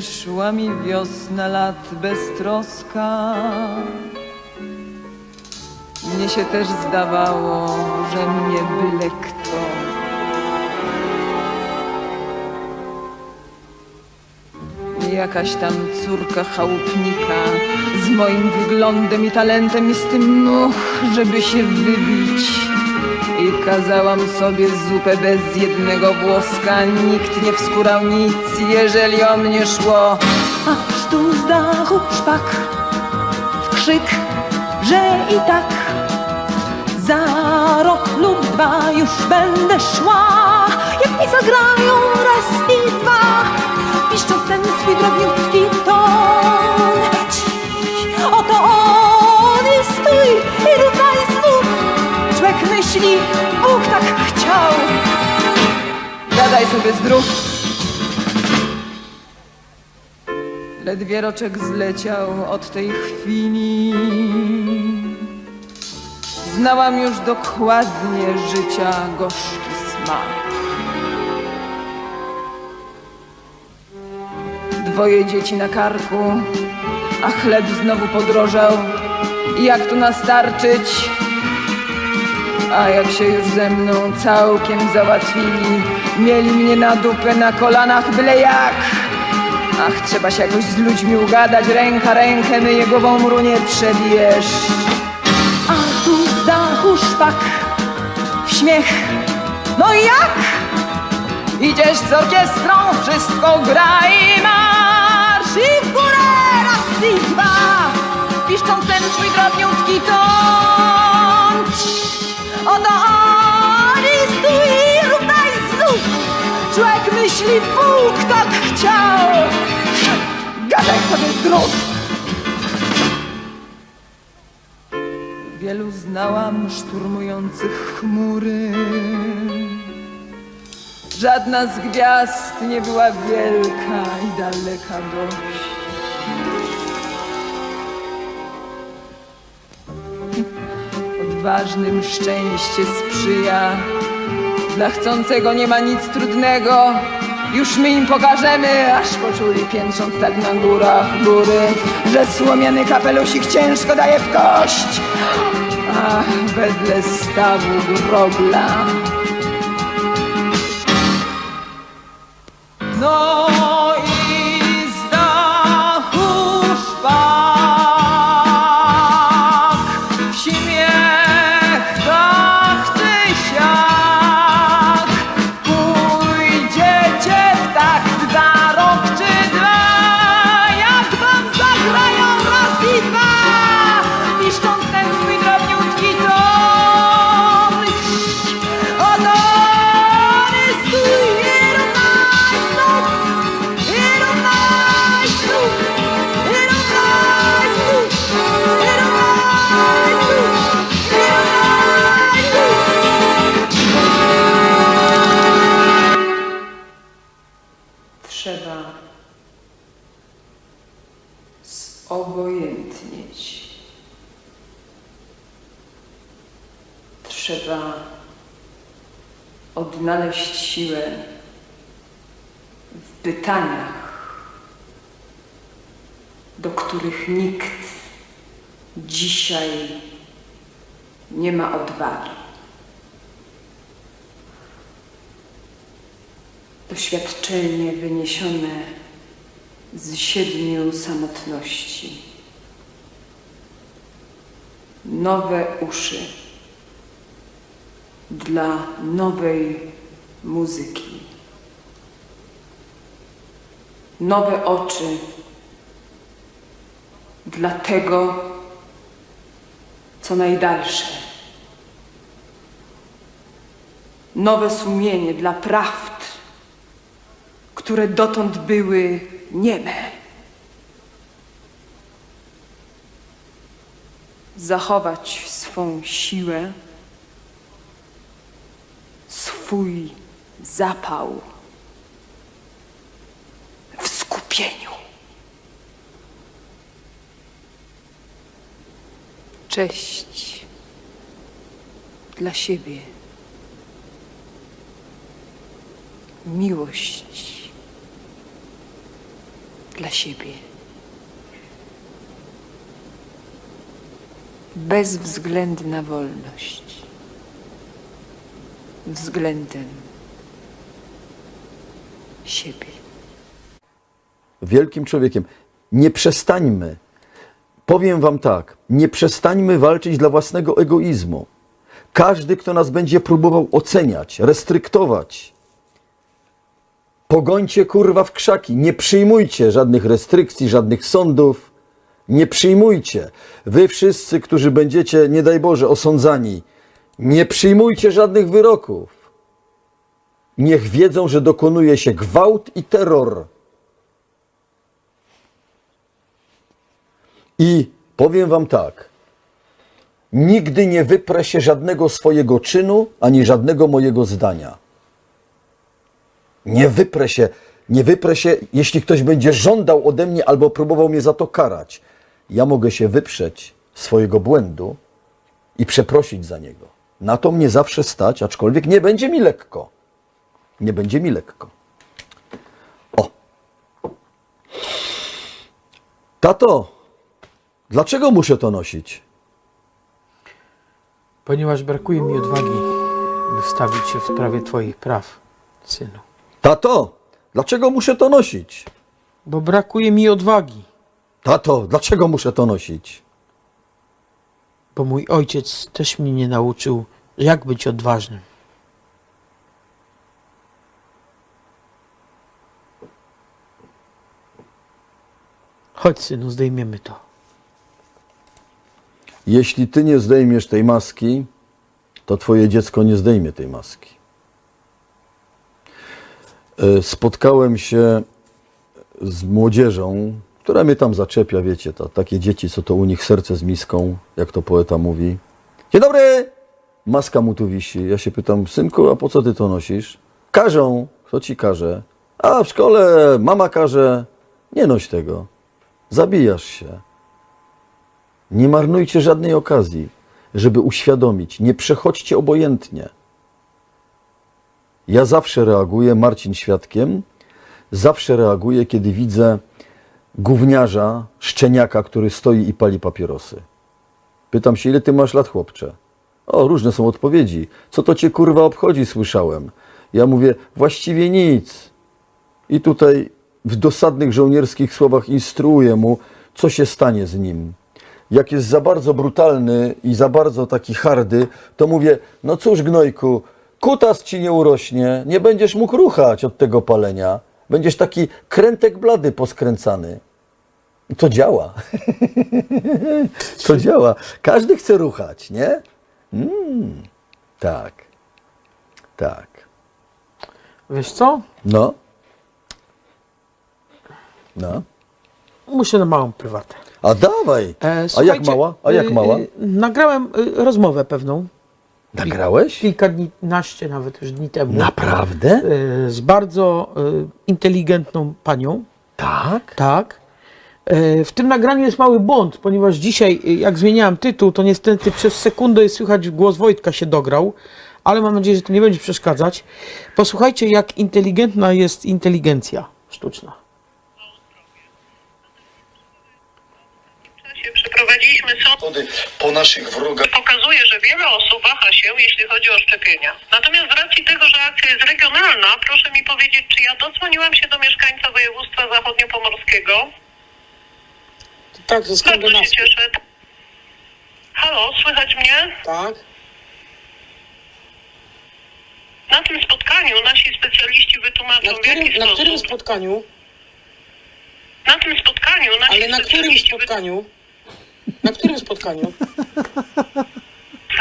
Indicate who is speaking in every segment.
Speaker 1: Kiedy szła mi wiosna lat beztroska, mnie się też zdawało, że mnie byle kto. Jakaś tam córka chałupnika z moim wyglądem i talentem i z tym no, żeby się wybić. I kazałam sobie zupę bez jednego włoska, nikt nie wskórał nic, jeżeli o mnie szło.
Speaker 2: Aż tu z dachu szpak w krzyk, że i tak za rok lub dwa już będę szła. Jak mi zagrają raz i dwa, piszcząc ten swój drobniutki
Speaker 1: Gadaj sobie zdrów. Ledwie roczek zleciał od tej chwili. Znałam już dokładnie życia gorzki smak. Dwoje dzieci na karku, a chleb znowu podrożał. I jak tu nastarczyć? A jak się już ze mną całkiem załatwili, mieli mnie na dupę na kolanach byle jak. Ach, trzeba się jakoś z ludźmi ugadać, ręka rękę myje, głową muru nie przebijesz.
Speaker 2: A tu z dachu szpak w śmiech.
Speaker 1: No i jak? Idziesz z orkiestrą, wszystko gra i marsz i w górę raz i dwa, piszcząc ten swój drobniutki ton. Oto on Człowiek myśli, Bóg tak chciał. Gadaj sobie zdrów. Wielu znałam szturmujących chmury. Żadna z gwiazd nie była wielka i daleka dość. Odważnym szczęście sprzyja, dla chcącego nie ma nic trudnego. Już my im pokażemy, aż poczuli piętrząc tak na górach góry, że słomiany kapelusik ciężko daje w kość. Ach, wedle stawu grogla. No Trzeba odnaleźć siłę w pytaniach, do których nikt dzisiaj nie ma odwagi. Doświadczenie wyniesione z siedmiu samotności. Nowe uszy dla nowej muzyki. Nowe oczy dla tego, co najdalsze. Nowe sumienie dla prawd, które dotąd były nieme. Zachować swą siłę, swój zapał w skupieniu.
Speaker 3: Cześć dla siebie. Miłość dla siebie. Bezwzględna wolność. Względem siebie.
Speaker 4: wielkim człowiekiem. Nie przestańmy. Powiem Wam tak, nie przestańmy walczyć dla własnego egoizmu. Każdy, kto nas będzie próbował oceniać, restryktować, pogońcie kurwa w krzaki. Nie przyjmujcie żadnych restrykcji, żadnych sądów. Nie przyjmujcie. Wy wszyscy, którzy będziecie, nie daj Boże, osądzani, nie przyjmujcie żadnych wyroków. Niech wiedzą, że dokonuje się gwałt i terror. I powiem Wam tak. Nigdy nie wyprę się żadnego swojego czynu, ani żadnego mojego zdania. Nie wyprę się, nie wyprę się, jeśli ktoś będzie żądał ode mnie albo próbował mnie za to karać. Ja mogę się wyprzeć swojego błędu i przeprosić za niego. Na to mnie zawsze stać, aczkolwiek nie będzie mi lekko. Nie będzie mi lekko. O. Tato, dlaczego muszę to nosić?
Speaker 5: Ponieważ brakuje mi odwagi, by wstawić się w sprawie Twoich praw, synu.
Speaker 4: Tato, dlaczego muszę to nosić?
Speaker 5: Bo brakuje mi odwagi,
Speaker 4: Tato, dlaczego muszę to nosić?
Speaker 5: Bo mój ojciec też mnie nie nauczył, jak być odważnym. Chodź, synu, zdejmiemy to.
Speaker 4: Jeśli ty nie zdejmiesz tej maski, to twoje dziecko nie zdejmie tej maski. E, Spotkałem się z młodzieżą, która mnie tam zaczepia, wiecie, ta, takie dzieci, co to u nich serce z miską, jak to poeta mówi. Dzień dobry! Maska mu tu wisi. Ja się pytam, synku, a po co ty to nosisz? Każą. Kto ci każe? A w szkole mama każe. Nie noś tego. Zabijasz się. Nie marnujcie żadnej okazji, żeby uświadomić. Nie przechodźcie obojętnie. Ja zawsze reaguję, Marcin świadkiem, zawsze reaguję, kiedy widzę gówniarza, szczeniaka, który stoi i pali papierosy. Pytam się, ile ty masz lat, chłopcze? O, różne są odpowiedzi. Co to cię kurwa obchodzi, słyszałem. Ja mówię, właściwie nic. I tutaj w dosadnych żołnierskich słowach instruuję mu, co się stanie z nim. Jak jest za bardzo brutalny i za bardzo taki hardy, to mówię, no cóż gnojku, kutas ci nie urośnie, nie będziesz mógł ruchać od tego palenia. Będziesz taki krętek blady poskręcany. I to działa. to działa. Każdy chce ruchać, nie? Mm, tak. Tak.
Speaker 5: Wiesz co?
Speaker 4: No. No.
Speaker 5: Muszę na małą prywatę.
Speaker 4: A dawaj.
Speaker 5: E,
Speaker 4: A jak mała? A jak
Speaker 5: y,
Speaker 4: mała?
Speaker 5: y, nagrałem y, rozmowę pewną.
Speaker 4: Nagrałeś?
Speaker 5: Kilka dni, naście nawet już dni temu.
Speaker 4: Naprawdę?
Speaker 5: y, z bardzo y, inteligentną panią.
Speaker 4: Tak?
Speaker 5: Tak. E, W tym nagraniu jest mały błąd, ponieważ dzisiaj, jak zmieniałem tytuł, to niestety przez sekundę jest słychać głos Wojtka się dograł, ale mam nadzieję, że to nie będzie przeszkadzać. Posłuchajcie, jak inteligentna jest inteligencja sztuczna.
Speaker 4: Po naszych wrogach.
Speaker 6: pokazuje, że wiele osób waha się, jeśli chodzi o szczepienia. Natomiast z racji tego, że akcja jest regionalna, proszę mi powiedzieć, czy ja dodzwoniłam się do mieszkańca województwa zachodniopomorskiego?
Speaker 5: Tak, ze
Speaker 6: Bardzo się cieszę. Halo, słychać mnie?
Speaker 5: Tak.
Speaker 6: Na tym spotkaniu nasi specjaliści wytłumaczą, w jaki sposób...
Speaker 5: spotkaniu?
Speaker 6: Na tym spotkaniu nasi specjaliści
Speaker 5: spotkaniu? Na którym spotkaniu?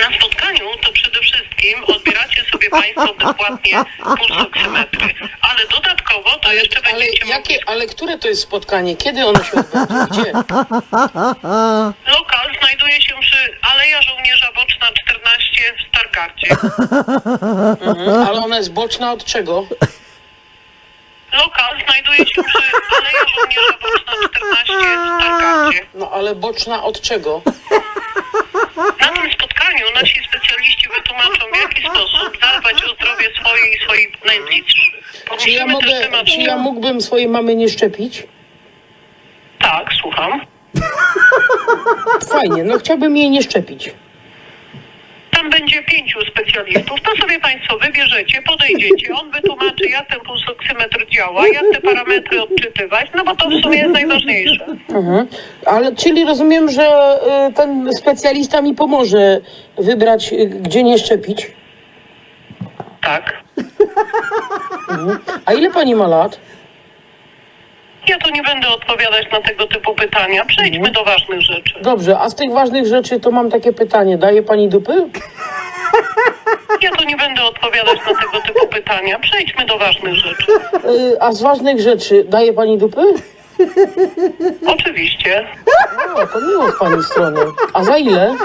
Speaker 6: Na spotkaniu to przede wszystkim odbieracie sobie Państwo bezpłatnie pulsoksymetry, ale dodatkowo to jeszcze będziecie mogli...
Speaker 7: ale które to jest spotkanie? Kiedy ono się odbędzie? Gdzie?
Speaker 6: Lokal znajduje się przy Aleja Żołnierza Boczna 14 w Stargardzie.
Speaker 7: Mhm. Ale ona jest boczna od czego?
Speaker 6: Lokal znajduje się przy Aleja Żołnierza Boczna 14 w
Speaker 7: No ale boczna od czego? Na tym
Speaker 6: spotkaniu nasi specjaliści wytłumaczą, w jaki sposób zadbać o zdrowie swoje i swoich najbliższych. Czy ja,
Speaker 7: mogę,
Speaker 6: temat
Speaker 7: czy ja mógłbym swojej mamy nie szczepić?
Speaker 6: Tak, słucham.
Speaker 7: Fajnie, no chciałbym jej nie szczepić.
Speaker 6: Tam będzie pięciu specjalistów. To sobie Państwo wybierzecie, podejdziecie. On wytłumaczy, jak ten pulsoksymetr działa, jak te parametry odczytywać, no bo to w sumie jest najważniejsze.
Speaker 7: Mhm. Ale czyli rozumiem, że y, ten specjalista mi pomoże wybrać, y, gdzie nie szczepić.
Speaker 6: Tak.
Speaker 7: A ile pani ma lat?
Speaker 6: Ja tu nie będę odpowiadać na tego typu pytania. Przejdźmy do ważnych rzeczy.
Speaker 7: Dobrze, a z tych ważnych rzeczy to mam takie pytanie. Daje pani dupy?
Speaker 6: Ja tu nie będę odpowiadać na tego typu pytania. Przejdźmy do ważnych rzeczy.
Speaker 7: Y, a z ważnych rzeczy daje pani dupy?
Speaker 6: Oczywiście.
Speaker 7: No, to miło z pani strony. A za ile?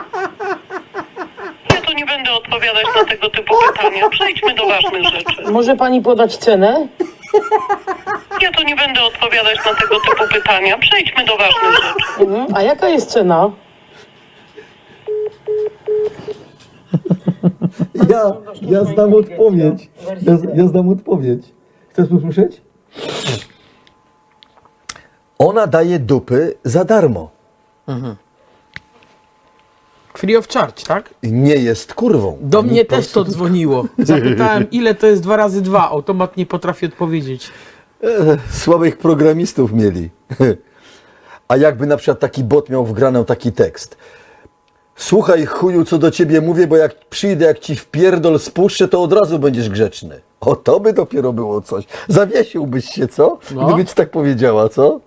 Speaker 6: Ja tu nie będę odpowiadać na tego typu pytania. Przejdźmy do ważnych rzeczy.
Speaker 7: Może pani podać cenę?
Speaker 6: Ja tu nie będę odpowiadać na tego typu pytania. Przejdźmy do ważnych rzeczy.
Speaker 7: Mhm. A jaka jest cena?
Speaker 4: Ja, ja znam odpowiedź. Ja, ja znam odpowiedź. Chcesz usłyszeć? Ona daje dupy za darmo.
Speaker 5: Free of charge, tak?
Speaker 4: Nie jest kurwą.
Speaker 5: Do
Speaker 4: Ani
Speaker 5: mnie też to dzwoniło. Zapytałem, ile to jest dwa razy dwa. Automat nie potrafi odpowiedzieć.
Speaker 4: E, Słabych programistów mieli. A jakby na przykład taki bot miał wgraną taki tekst. Słuchaj chuju, co do ciebie mówię, bo jak przyjdę, jak ci w pierdol spuszczę, to od razu będziesz grzeczny. O, to by dopiero było coś. Zawiesiłbyś się, co?
Speaker 5: No.
Speaker 4: Gdyby ci tak powiedziała, co?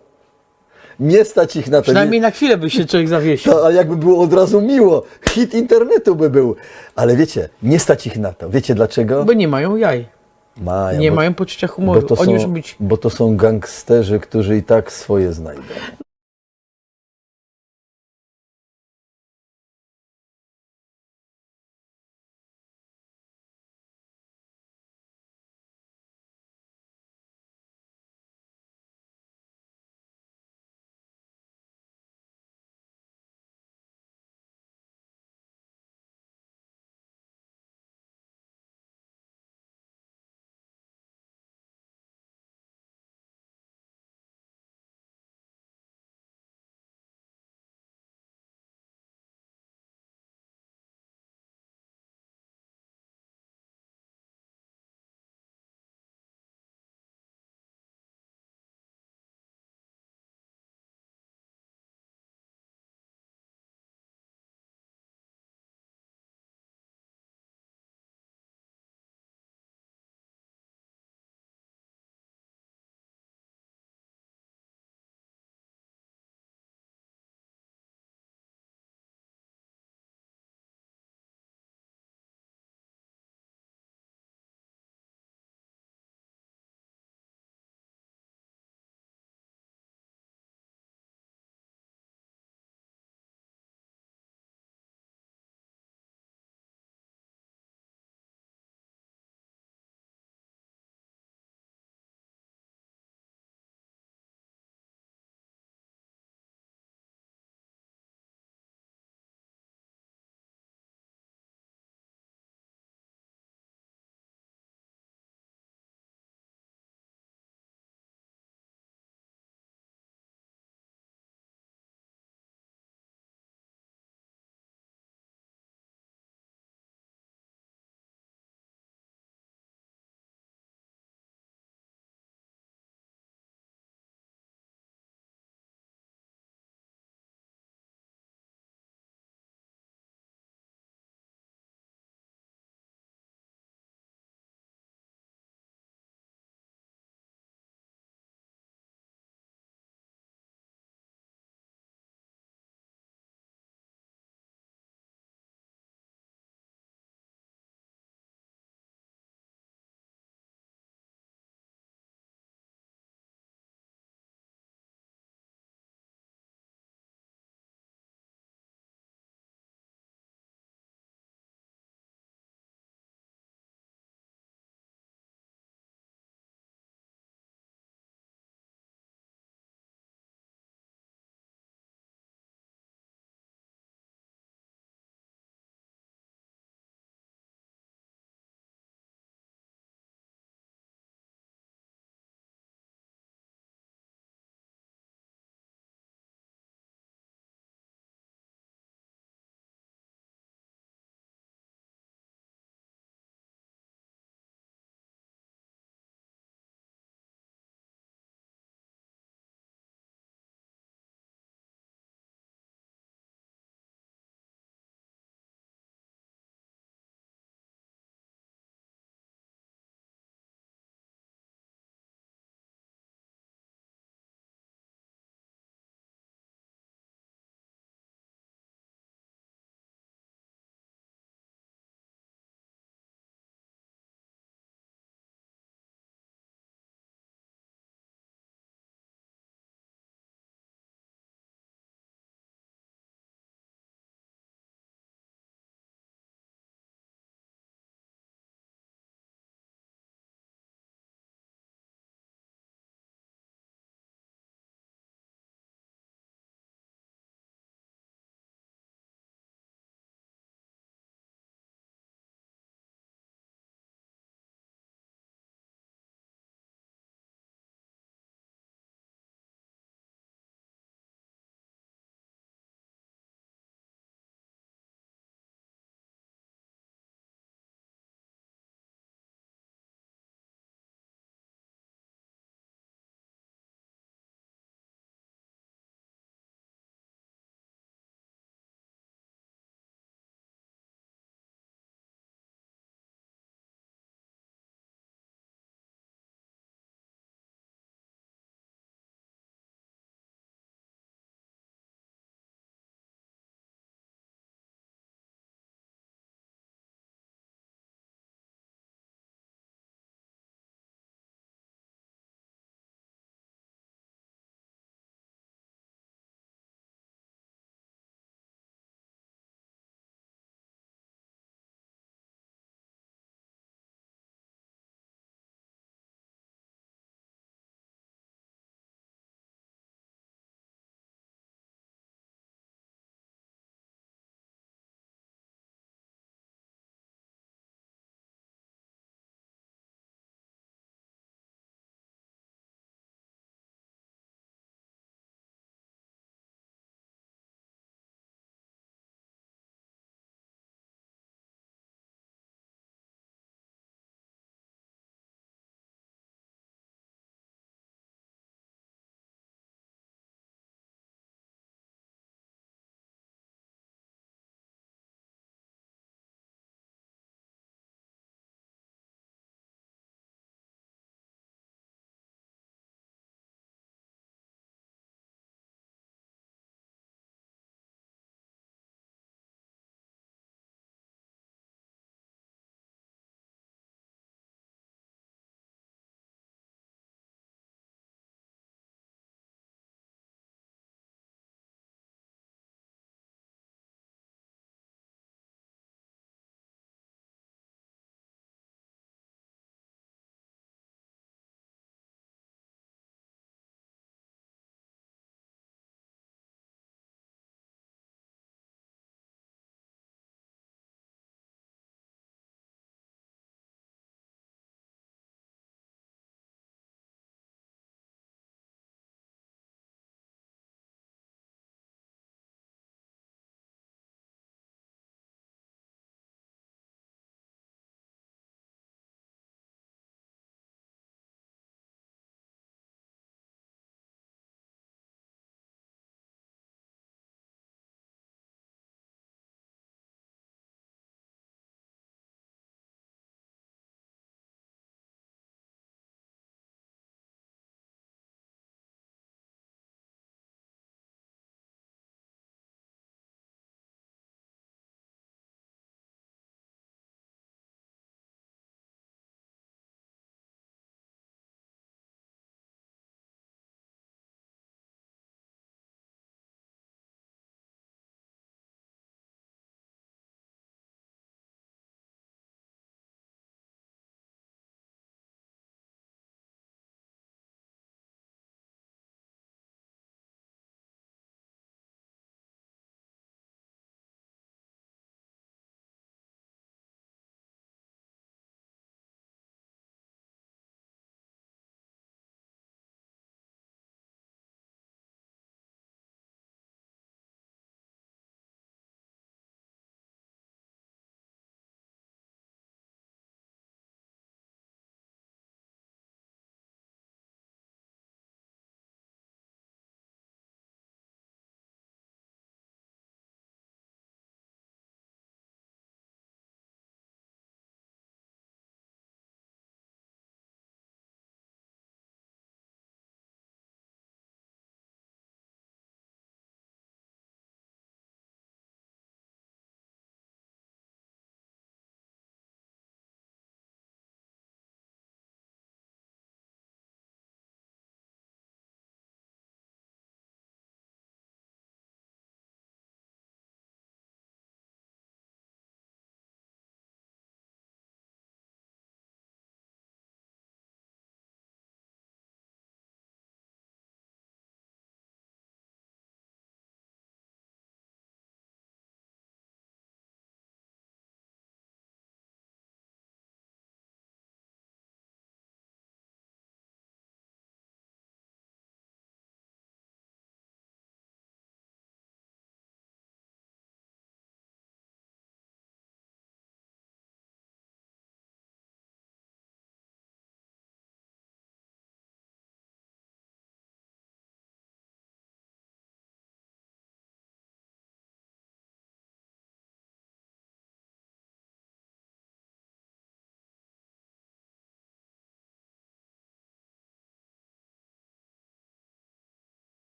Speaker 4: Nie stać ich na to.
Speaker 5: Przynajmniej
Speaker 4: Nie,
Speaker 5: na chwilę by się człowiek zawiesił.
Speaker 4: to, a jakby było od razu miło, hit internetu by był. Ale wiecie, nie stać ich na to. Wiecie dlaczego?
Speaker 5: Bo nie mają jaj.
Speaker 4: Mają,
Speaker 5: Nie
Speaker 4: bo-
Speaker 5: mają poczucia
Speaker 4: bo
Speaker 5: humoru.
Speaker 4: to,
Speaker 5: Oni
Speaker 4: są,
Speaker 5: być
Speaker 4: bo to są gangsterzy, którzy i tak swoje znajdą.